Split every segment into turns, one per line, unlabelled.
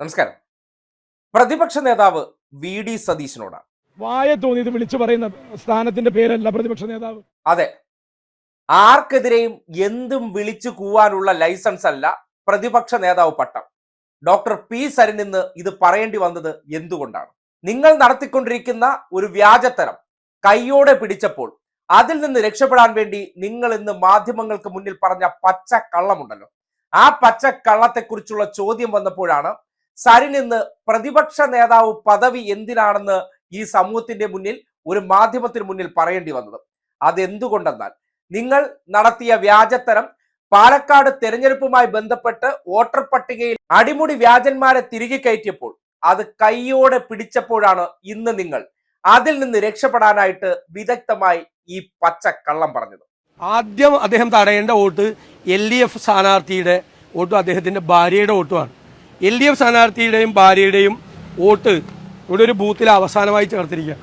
നമസ്കാരം. പ്രതിപക്ഷ നേതാവ് വി ഡി സതീശനോടാണ്.
വായ തോന്നിയത് വിളിച്ചു പറയുന്ന സ്ഥാനത്തിന്റെ പേരല്ല പ്രതിപക്ഷ നേതാവ്.
അതെ. ആർക്കെതിരെയും എന്തും വിളിച്ചു കൂവാനുള്ള ലൈസൻസ് അല്ല പ്രതിപക്ഷ നേതാവ് പട്ടം. ഡോക്ടർ പി സരിൻ ഇന്ന് ഇത് പറയേണ്ടി വന്നത് എന്തുകൊണ്ടാണ്? നിങ്ങൾ നടത്തിക്കൊണ്ടിരിക്കുന്ന ഒരു വ്യാജത്തരം കൈയോടെ പിടിച്ചപ്പോൾ അതിൽ നിന്ന് രക്ഷപ്പെടാൻ വേണ്ടി നിങ്ങൾ ഇന്ന് മാധ്യമങ്ങൾക്ക് മുന്നിൽ പറഞ്ഞ പച്ച കള്ളമുണ്ടല്ലോ ആ പച്ച കള്ളത്തെക്കുറിച്ചുള്ള ചോദ്യം വന്നപ്പോഴാണ് സരിൻ ഇന്ന് പ്രതിപക്ഷ നേതാവ് പദവി എന്തിനാണെന്ന് ഈ സമൂഹത്തിന്റെ മുന്നിൽ ഒരു മാധ്യമത്തിന് മുന്നിൽ പറയേണ്ടി വന്നത്. അതെന്തുകൊണ്ടെന്നാൽ നിങ്ങൾ നടത്തിയ വ്യാജത്തരം പാലക്കാട് തെരഞ്ഞെടുപ്പുമായി ബന്ധപ്പെട്ട് വോട്ടർ പട്ടികയിൽ അടിമുടി വ്യാജന്മാരെ തിരികെ കയറ്റിയപ്പോൾ അത് കൈയോടെ പിടിച്ചപ്പോഴാണ് ഇന്ന് നിങ്ങൾ അതിൽ നിന്ന് രക്ഷപ്പെടാനായിട്ട് വിദഗ്ധമായി ഈ പച്ച കള്ളം പറഞ്ഞത്.
ആദ്യം അദ്ദേഹം തടയേണ്ട വോട്ട് എൽ ഡി എഫ് സ്ഥാനാർത്ഥിയുടെ വോട്ടും അദ്ദേഹത്തിന്റെ ഭാര്യയുടെ വോട്ടുമാണ്. എൽ ഡി എഫ് സ്ഥാനാർത്ഥിയുടെയും ഭാര്യയുടെയും വോട്ട് ഇവിടെ ഒരു ബൂത്തിൽ അവസാനമായി ചേർത്തിരിക്കുക.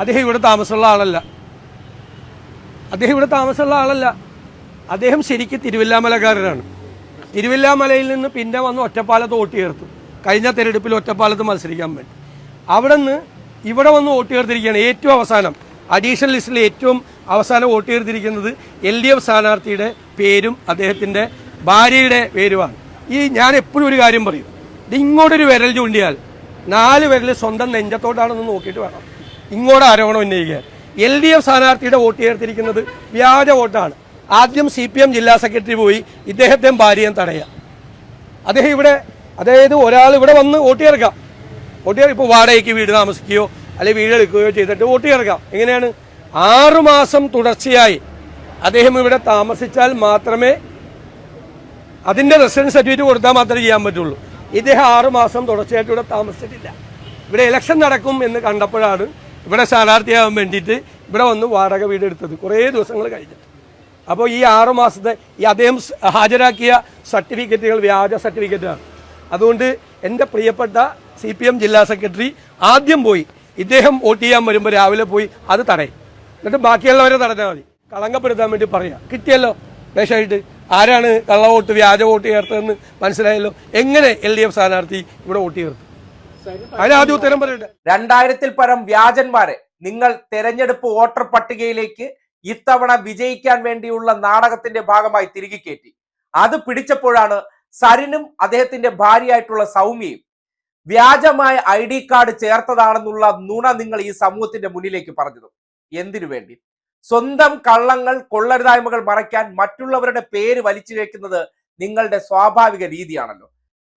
അദ്ദേഹം ഇവിടെ താമസമുള്ള ആളല്ല. അദ്ദേഹം ഇവിടെ താമസമുള്ള ആളല്ല. അദ്ദേഹം ശരിക്കും തിരുവല്ലാമലക്കാരനാണ്. തിരുവല്ലാമലയിൽ നിന്ന് പിന്നെ വന്ന് ഒറ്റപ്പാലത്ത് വോട്ട് ചേർത്തു. കഴിഞ്ഞ തെരഞ്ഞെടുപ്പിൽ ഒറ്റപ്പാലത്ത് മത്സരിക്കാൻ വേണ്ടി. അവിടെ നിന്ന് ഇവിടെ വന്ന് വോട്ട് ചേർത്തിരിക്കുകയാണ് ഏറ്റവും അവസാനം. അഡീഷണൽ ലിസ്റ്റിൽ ഏറ്റവും അവസാനം വോട്ട് ചേർത്തിരിക്കുന്നത് എൽ ഡി എഫ് സ്ഥാനാർത്ഥിയുടെ പേരും അദ്ദേഹത്തിന്റെ ഭാര്യയുടെ പേരുമാണ്. ഈ ഞാൻ എപ്പോഴും ഒരു കാര്യം പറയും. ഇങ്ങോട്ടൊരു വിരൽ ചൂണ്ടിയാൽ നാല് വിരൽ സ്വന്തം നെഞ്ചത്തോട്ടാണെന്ന് നോക്കിയിട്ട് വേണം. ഇങ്ങോട്ട് ആരോപണം ഉന്നയിക്കാൻ. എൽ ഡി എഫ് സ്ഥാനാർത്ഥിയുടെ വോട്ട് ചേർത്തിരിക്കുന്നത് വ്യാജ വോട്ടാണ്. ആദ്യം സി പി എം ജില്ലാ സെക്രട്ടറി പോയി ഇദ്ദേഹത്തെയും ഭാര്യയും തടയുക അദ്ദേഹം ഇവിടെ അതായത് ഒരാൾ ഇവിടെ വന്ന് വോട്ട് ചേർക്കാം. വോട്ട് ചേർക്കാം. ഇപ്പോൾ വാടകയ്ക്ക് വീട് താമസിക്കുകയോ അല്ലെങ്കിൽ വീട് എടുക്കുകയോ ചെയ്തിട്ട് വോട്ട് ചേർക്കാം. എങ്ങനെയാണ്? ആറുമാസം തുടർച്ചയായി അദ്ദേഹം ഇവിടെ താമസിച്ചാൽ മാത്രമേ അതിന്റെ റെസിഡൻസ് സർട്ടിഫിക്കറ്റ് കൊടുത്താൽ മാത്രമേ ചെയ്യാൻ പറ്റുള്ളൂ. ഇദ്ദേഹം ആറുമാസം തുടർച്ചയായിട്ട് ഇവിടെ താമസിച്ചിട്ടില്ല. ഇവിടെ ഇലക്ഷൻ നടക്കും എന്ന് കണ്ടപ്പോഴാണ് ഇവിടെ സ്ഥാനാർത്ഥിയാകാൻ വേണ്ടിയിട്ട് ഇവിടെ വന്ന് വാടക വീട് എടുത്തത്. കുറേ ദിവസങ്ങൾ കഴിഞ്ഞിട്ട്. അപ്പോൾ ഈ ആറു മാസത്തെ ഈ അദ്ദേഹം ഹാജരാക്കിയ സർട്ടിഫിക്കറ്റുകൾ വ്യാജ സർട്ടിഫിക്കറ്റാണ് അതുകൊണ്ട് എന്റെ പ്രിയപ്പെട്ട സി പി എം ജില്ലാ സെക്രട്ടറി ആദ്യം പോയി ഇദ്ദേഹം വോട്ട് ചെയ്യാൻ വരുമ്പോൾ രാവിലെ പോയി അത് തടയും. എന്നിട്ട് ബാക്കിയുള്ളവരെ തടഞ്ഞാൽ മതി. കളങ്കപ്പെടുത്താൻ വേണ്ടി പറയാം. കിട്ടിയല്ലോ വേഷമായിട്ട് ആരാണ് കള്ള വോട്ട് വ്യാജ വോട്ട് ചേർത്തതെന്ന് മനസ്സിലായല്ലോ. എങ്ങനെ എൽ ഡി എഫ് സ്ഥാനാർത്ഥി ഇവിടെ വോട്ട് ചേർത്തു? അതിനാദ്യം ഉത്തരം പറയട്ടെ.
രണ്ടായിരത്തിൽ പരം വ്യാജന്മാരെ നിങ്ങൾ തെരഞ്ഞെടുപ്പ് വോട്ടർ പട്ടികയിലേക്ക് ഇത്തവണ വിജയിക്കാൻ വേണ്ടിയുള്ള നാടകത്തിന്റെ ഭാഗമായി തിരികെ കയറ്റി. അത് പിടിച്ചപ്പോഴാണ് സരിനും അദ്ദേഹത്തിന്റെ ഭാര്യയായിട്ടുള്ള സൗമ്യയും വ്യാജമായ ഐ ഡി കാർഡ് ചേർത്തതാണെന്നുള്ള നുണ നിങ്ങൾ ഈ സമൂഹത്തിന്റെ മുന്നിലേക്ക് പറഞ്ഞത്. എന്തിനു വേണ്ടി? സ്വന്തം കള്ളങ്ങൾ കൊള്ളരുതായ്മകൾ മറയ്ക്കാൻ മറ്റുള്ളവരുടെ പേര് വലിച്ചു വയ്ക്കുന്നത് നിങ്ങളുടെ സ്വാഭാവിക രീതിയാണല്ലോ.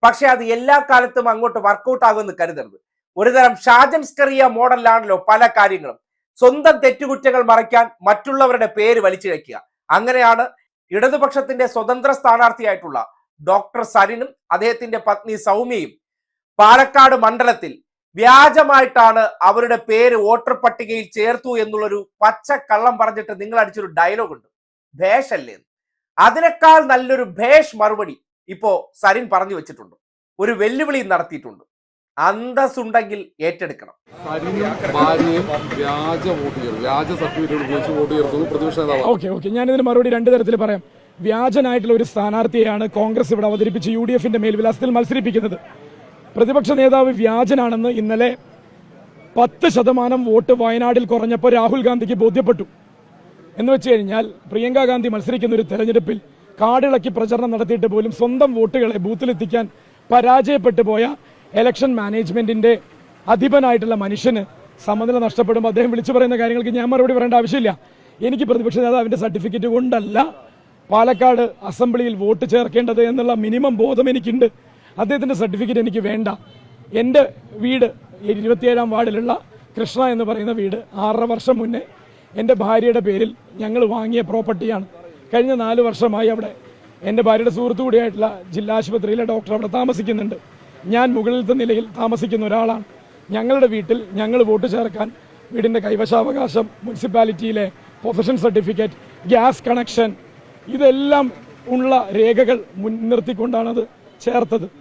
പക്ഷെ അത് എല്ലാ കാലത്തും അങ്ങോട്ട് വർക്കൗട്ട് ആകുമെന്ന് കരുതരുത്. ഒരുതരം ഷാജൻസ്കറിയ മോഡലിലാണല്ലോ പല കാര്യങ്ങളും. സ്വന്തം തെറ്റുകുറ്റങ്ങൾ മറയ്ക്കാൻ മറ്റുള്ളവരുടെ പേര് വലിച്ചു വെക്കുക അങ്ങനെയാണ് ഇടതുപക്ഷത്തിന്റെ സ്വതന്ത്ര സ്ഥാനാർത്ഥിയായിട്ടുള്ള ഡോക്ടർ സരിനും അദ്ദേഹത്തിന്റെ പത്നി സൗമ്യയും പാലക്കാട് മണ്ഡലത്തിൽ വ്യാജമായിട്ടാണ് അവരുടെ പേര് വോട്ടർ പട്ടികയിൽ ചേർത്തു എന്നുള്ളൊരു പച്ച കള്ളം പറഞ്ഞിട്ട് നിങ്ങൾ അടിച്ചൊരു ഡയലോഗ് ഉണ്ട്. ഭേഷല്ലേ. അതിനേക്കാൾ നല്ലൊരു ഭേഷ് മറുപടി ഇപ്പോ സരിൻ പറഞ്ഞു വെച്ചിട്ടുണ്ട്. ഒരു വെല്ലുവിളി നടത്തിയിട്ടുണ്ട്. അന്തസ്സുണ്ടെങ്കിൽ ഏറ്റെടുക്കണം.
വ്യാജ വോട്ട് ചെയ്തു. വ്യാജ സർട്ടിഫിക്കറ്റ് ഉപയോഗിച്ച് വോട്ട് ചേർത്തു പ്രതിപക്ഷ നേതാവ്.
Okay okay. ഞാനിതിന് മറുപടി രണ്ട് തരത്തിൽ പറയാം. വ്യാജനായിട്ടുള്ള ഒരു സ്ഥാനാർത്ഥിയെയാണ് കോൺഗ്രസ് ഇവിടെ അവതരിപ്പിച്ച് യു ഡി എഫിന്റെ മേൽവിലാസത്തിൽ മത്സരിപ്പിക്കുന്നത്. പ്രതിപക്ഷ നേതാവ് വ്യാജനാണെന്ന് ഇന്നലെ പത്ത് ശതമാനം വോട്ട് വയനാടിൽ കുറഞ്ഞപ്പോൾ രാഹുൽ ഗാന്ധിക്ക് ബോധ്യപ്പെട്ടു. എന്ന് വെച്ച് കഴിഞ്ഞാൽ പ്രിയങ്ക ഗാന്ധി മത്സരിക്കുന്ന ഒരു തെരഞ്ഞെടുപ്പിൽ കാടിളക്കി പ്രചരണം നടത്തിയിട്ട് പോലും സ്വന്തം വോട്ടുകളെ ബൂത്തിലെത്തിക്കാൻ പരാജയപ്പെട്ടു പോയ എലക്ഷൻ മാനേജ്മെന്റിന്റെ അധിപനായിട്ടുള്ള മനുഷ്യന് സമനില നഷ്ടപ്പെടുമ്പോൾ അദ്ദേഹം വിളിച്ചു പറയുന്ന കാര്യങ്ങൾക്ക് ഞാൻ മറുപടി പറയേണ്ട ആവശ്യമില്ല. എനിക്ക് പ്രതിപക്ഷ നേതാവിന്റെ സർട്ടിഫിക്കറ്റ് കൊണ്ടല്ല പാലക്കാട് അസംബ്ലിയിൽ വോട്ട് ചേർക്കേണ്ടത് എന്നുള്ള മിനിമം ബോധം എനിക്കുണ്ട്. അദ്ദേഹത്തിന്റെ സർട്ടിഫിക്കറ്റ് എനിക്ക് വേണ്ട. എന്റെ വീട് ഇരുപത്തിയേഴാം വാർഡിലുള്ള കൃഷ്ണ എന്ന് പറയുന്ന വീട്. ആറര വർഷം മുന്നേ എന്റെ ഭാര്യയുടെ പേരിൽ ഞങ്ങൾ വാങ്ങിയ പ്രോപ്പർട്ടിയാണ്. കഴിഞ്ഞ നാല് വർഷമായി അവിടെ എന്റെ ഭാര്യയുടെ സുഹൃത്തു കൂടിയായിട്ടുള്ള ജില്ലാ ആശുപത്രിയിലെ ഡോക്ടർ അവിടെ താമസിക്കുന്നുണ്ട്. ഞാൻ മുകളിലത്തെ നിലയിൽ താമസിക്കുന്ന ഒരാളാണ്. ഞങ്ങളുടെ വീട്ടിൽ ഞങ്ങൾ വോട്ട് ചേർക്കാൻ വീടിന്റെ കൈവശാവകാശം മുനിസിപ്പാലിറ്റിയിലെ പൊസിഷൻ സർട്ടിഫിക്കറ്റ് ഗ്യാസ് കണക്ഷൻ ഇതെല്ലാം ഉള്ള രേഖകൾ മുൻനിർത്തിക്കൊണ്ടാണത് ചേർത്തത്.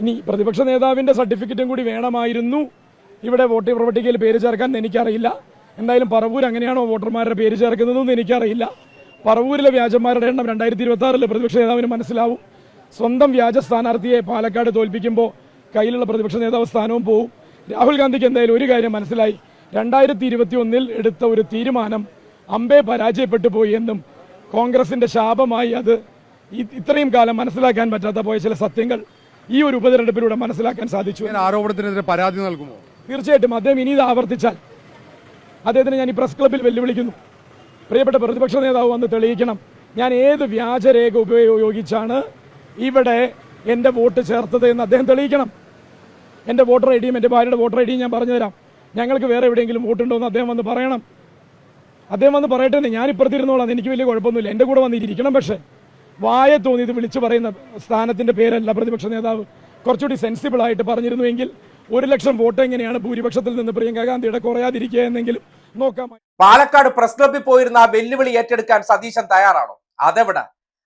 ഇനി പ്രതിപക്ഷ നേതാവിന്റെ സർട്ടിഫിക്കറ്റും കൂടി വേണമായിരുന്നു. ഇവിടെ വോട്ട് പട്ടികയിൽ പേര് ചേർക്കാൻ എനിക്കറിയില്ല. എന്തായാലും പറവൂർ അങ്ങനെയാണോ വോട്ടർമാരുടെ പേര് ചേർക്കുന്നതെന്ന് എനിക്കറിയില്ല. പറവൂരിലെ വ്യാജന്മാരുടെ എണ്ണം രണ്ടായിരത്തി ഇരുപത്തി പ്രതിപക്ഷ നേതാവിന് മനസ്സിലാവും. സ്വന്തം വ്യാജ സ്ഥാനാർത്ഥിയെ പാലക്കാട് തോൽപ്പിക്കുമ്പോൾ കയ്യിലുള്ള പ്രതിപക്ഷ നേതാവ് സ്ഥാനവും പോവും. രാഹുൽ ഗാന്ധിക്ക് എന്തായാലും ഒരു കാര്യം മനസ്സിലായി. രണ്ടായിരത്തി ഇരുപത്തി ഒന്നിൽ എടുത്ത ഒരു തീരുമാനം അമ്പേ പരാജയപ്പെട്ടു പോയി എന്നും കോൺഗ്രസിന്റെ ശാപമായി അത് ഇത്രയും കാലം മനസ്സിലാക്കാൻ പറ്റാത്ത പോയ ചില സത്യങ്ങൾ ഈ ഒരു ഉപതെരഞ്ഞെടുപ്പിലൂടെ മനസ്സിലാക്കാൻ സാധിച്ചു
ആരോപണത്തിനെതിരെ പരാതി നൽകുമോ?
തീർച്ചയായിട്ടും. അദ്ദേഹം ഇനി ഇത് ആവർത്തിച്ചാൽ അദ്ദേഹത്തിന് ഞാൻ ഈ പ്രസ് ക്ലബിൽ വെല്ലുവിളിക്കുന്നു. പ്രിയപ്പെട്ട പ്രതിപക്ഷ നേതാവ് വന്ന് തെളിയിക്കണം. ഞാൻ ഏത് വ്യാജരേഖ ഉപയോഗിച്ചാണ് ഇവിടെ എന്റെ വോട്ട് ചേർത്തത് എന്ന് അദ്ദേഹം തെളിയിക്കണം. എന്റെ വോട്ടർ ഐ ഡിയും എന്റെ ഭാര്യയുടെ വോട്ടർ ഐ ഡിയും ഞാൻ പറഞ്ഞുതരാം. ഞങ്ങൾക്ക് വേറെ എവിടെയെങ്കിലും വോട്ടുണ്ടോ എന്ന് അദ്ദേഹം വന്ന് പറയണം. അദ്ദേഹം വന്ന് പറയട്ടെ ഞാൻ ഇപ്പുറത്തിരുന്നോളാം. എനിക്ക് വലിയ കുഴപ്പമൊന്നുമില്ല. എന്റെ കൂടെ വന്നിരിക്കണം പക്ഷേ. വായ തോന്നിയത് വിളിച്ചു പറയുന്ന സ്ഥാനത്തിന്റെ പേരല്ല പ്രതിപക്ഷ നേതാവ്. കുറച്ചുകൂടി സെൻസിബിൾ ആയിട്ട് പറഞ്ഞിരുന്നുവെങ്കിൽ ഒരു ലക്ഷം വോട്ട് എങ്ങനെയാണ് ഭൂരിപക്ഷത്തിൽ നിന്ന് പ്രിയങ്ക ഗാന്ധിയുടെ കുറയാതിരിക്കുക എന്നെങ്കിലും നോക്കാം.
പാലക്കാട് പ്രസ് ക്ലബിൽ പോയിരുന്ന ആ വെല്ലുവിളി ഏറ്റെടുക്കാൻ സതീശൻ തയ്യാറാണോ? അതെവിടെ?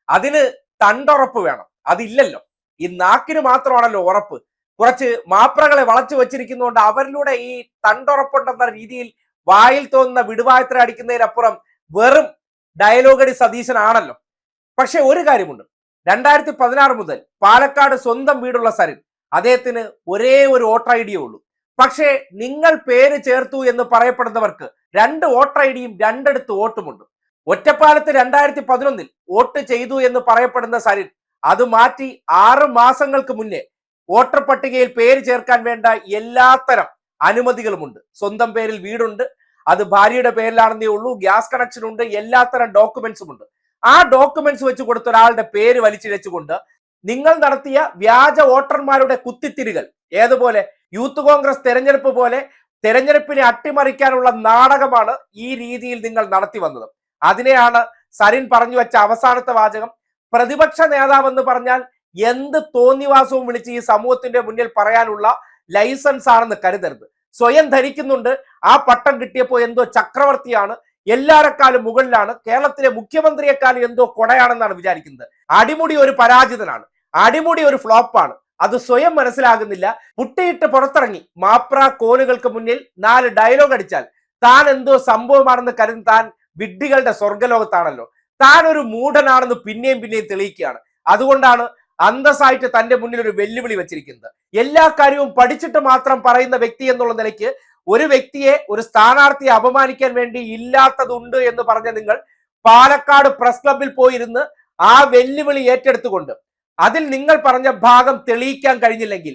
അതിന് തണ്ടുറപ്പ് വേണം. അതില്ലല്ലോ. ഈ നാക്കിന് മാത്രമാണല്ലോ ഉറപ്പ്. കുറച്ച് മാപ്രകളെ വളച്ചു വെച്ചിരിക്കുന്നതുകൊണ്ട് അവരിലൂടെ ഈ തണ്ടുറപ്പുണ്ടെന്ന രീതിയിൽ വായിൽ തോന്നുന്ന വിടുവായത്ര അടിക്കുന്നതിനപ്പുറം വെറും ഡയലോഗടി സതീശനാണല്ലോ. പക്ഷെ ഒരു കാര്യമുണ്ട്. രണ്ടായിരത്തി പതിനാറ് മുതൽ പാലക്കാട് സ്വന്തം വീടുള്ള സരിൻ അദ്ദേഹത്തിന് ഒരേ ഒരു വോട്ടർ ഐ ഡിയേ ഉള്ളൂ. പക്ഷേ നിങ്ങൾ പേര് ചേർത്തു എന്ന് പറയപ്പെടുന്നവർക്ക് രണ്ട് വോട്ടർ ഐ ഡിയും രണ്ടിടത്ത് വോട്ടുമുണ്ട്. ഒറ്റപ്പാലത്ത് രണ്ടായിരത്തി പതിനൊന്നിൽ വോട്ട് ചെയ്തു എന്ന് പറയപ്പെടുന്ന സരിൻ അത് മാറ്റി ആറ് മാസങ്ങൾക്ക് മുന്നേ വോട്ടർ പട്ടികയിൽ പേര് ചേർക്കാൻ വേണ്ട എല്ലാത്തരം അനുമതികളുമുണ്ട്. സ്വന്തം പേരിൽ വീടുണ്ട്. അത് ഭാര്യയുടെ പേരിലാണെന്നേ ഉള്ളൂ. ഗ്യാസ് കണക്ഷൻ ഉണ്ട് എല്ലാത്തരം ഡോക്യുമെന്റ്സും ഉണ്ട് ആ ഡോക്യുമെന്റ്സ് വെച്ച് കൊടുത്ത ഒരാളുടെ പേര് വലിച്ചിഴച്ചുകൊണ്ട് നിങ്ങൾ നടത്തിയ വ്യാജ വോട്ടർമാരുടെ കുത്തിത്തിരികൾ ഏതുപോലെ? യൂത്ത് കോൺഗ്രസ് തെരഞ്ഞെടുപ്പ് പോലെ തെരഞ്ഞെടുപ്പിനെ അട്ടിമറിക്കാനുള്ള നാടകമാണ് ഈ രീതിയിൽ നിങ്ങൾ നടത്തി വന്നത്. അതിനെയാണ് സരിൻ പറഞ്ഞു വെച്ച അവസാനത്തെ വാചകം. പ്രതിപക്ഷ നേതാവെന്ന് പറഞ്ഞാൽ എന്ത് തോന്നിവാസവും വിളിച്ച് ഈ സമൂഹത്തിന്റെ മുന്നിൽ പറയാനുള്ള ലൈസൻസ് ആണെന്ന് കരുതരുത്. സ്വയം ധരിക്കുന്നുണ്ട്. ആ പട്ടം കിട്ടിയപ്പോൾ എന്തോ ചക്രവർത്തിയാണ് എല്ലാരെക്കാളും മുകളിലാണ്. കേരളത്തിലെ മുഖ്യമന്ത്രിയെക്കാളും എന്തോ കൊടയാണെന്നാണ് വിചാരിക്കുന്നത്. അടിമുടി ഒരു പരാജിതനാണ്. അടിമുടി ഒരു ഫ്ലോപ്പാണ് അത് സ്വയം മനസ്സിലാകുന്നില്ല. പുട്ടിയിട്ട് പുറത്തിറങ്ങി. മാപ്ര കോലുകൾക്ക് മുന്നിൽ നാല് ഡയലോഗ് അടിച്ചാൽ താൻ എന്തോ സംഭവമാണെന്ന് കരുതി താൻ വിഡ്ഢികളുടെ സ്വർഗലോകത്താണല്ലോ താൻ ഒരു മൂഢനാണെന്ന് പിന്നെയും പിന്നെയും തെളിയിക്കുകയാണ്. അതുകൊണ്ടാണ് അന്തസ്സായിട്ട് തന്റെ മുന്നിൽ ഒരു വെല്ലുവിളി വെച്ചിരിക്കുന്നത്. എല്ലാ കാര്യവും പഠിച്ചിട്ട് മാത്രം പറയുന്ന വ്യക്തി എന്നുള്ള നിലയ്ക്ക് ഒരു വ്യക്തിയെ ഒരു സ്ഥാനാർത്ഥിയെ അപമാനിക്കാൻ വേണ്ടി ഇല്ലാത്തതുണ്ട് എന്ന് പറഞ്ഞ നിങ്ങൾ പാലക്കാട് പ്രസ് ക്ലബിൽ പോയിരുന്ന് ആ വെല്ലുവിളി ഏറ്റെടുത്തുകൊണ്ട് അതിൽ നിങ്ങൾ പറഞ്ഞ ഭാഗം തെളിയിക്കാൻ കഴിഞ്ഞില്ലെങ്കിൽ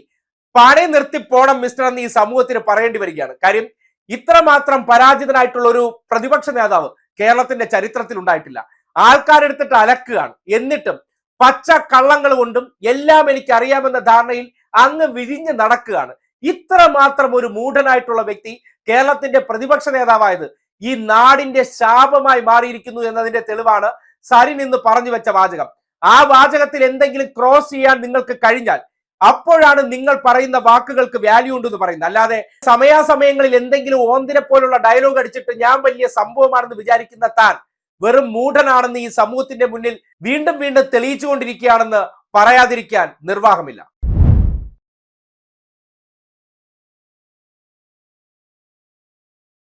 പണി നിർത്തി പോണം മിസ്റ്റർ എന്ന് ഈ സമൂഹത്തിന് പറയേണ്ടി വരികയാണ്. കാര്യം ഇത്രമാത്രം പരാജിതനായിട്ടുള്ള ഒരു പ്രതിപക്ഷ നേതാവ് കേരളത്തിന്റെ ചരിത്രത്തിൽ ഉണ്ടായിട്ടില്ല. ആൾക്കാരെടുത്തിട്ട് അലക്കുകയാണ്. എന്നിട്ടും പച്ച കള്ളങ്ങൾ കൊണ്ടും എല്ലാം എനിക്ക് അറിയാമെന്ന ധാരണയിൽ അങ്ങ് വിരിഞ്ഞ് നടക്കുകയാണ്. ഇത്ര മാത്രം ഒരു മൂഢനായിട്ടുള്ള വ്യക്തി കേരളത്തിന്റെ പ്രതിപക്ഷ നേതാവായത് ഈ നാടിന്റെ ശാപമായി മാറിയിരിക്കുന്നു എന്നതിന്റെ തെളിവാണ് സരിൻ ഇന്ന് പറഞ്ഞു വെച്ച വാചകം. ആ വാചകത്തിൽ എന്തെങ്കിലും ക്രോസ് ചെയ്യാൻ നിങ്ങൾക്ക് കഴിഞ്ഞാൽ അപ്പോഴാണ് നിങ്ങൾ പറയുന്ന വാക്കുകൾക്ക് വാല്യൂ ഉണ്ടെന്ന് പറയുന്നത്. അല്ലാതെ സമയാസമയങ്ങളിൽ എന്തെങ്കിലും ഓന്തിനെ പോലുള്ള ഡയലോഗ് അടിച്ചിട്ട് ഞാൻ വലിയ സംഭവമാണെന്ന് വിചാരിക്കുന്ന താൻ വെറും മൂഢനാണെന്ന് ഈ സമൂഹത്തിന്റെ മുന്നിൽ വീണ്ടും വീണ്ടും തെളിയിച്ചുകൊണ്ടിരിക്കുകയാണെന്ന് പറയാതിരിക്കാൻ നിർവാഹമില്ല.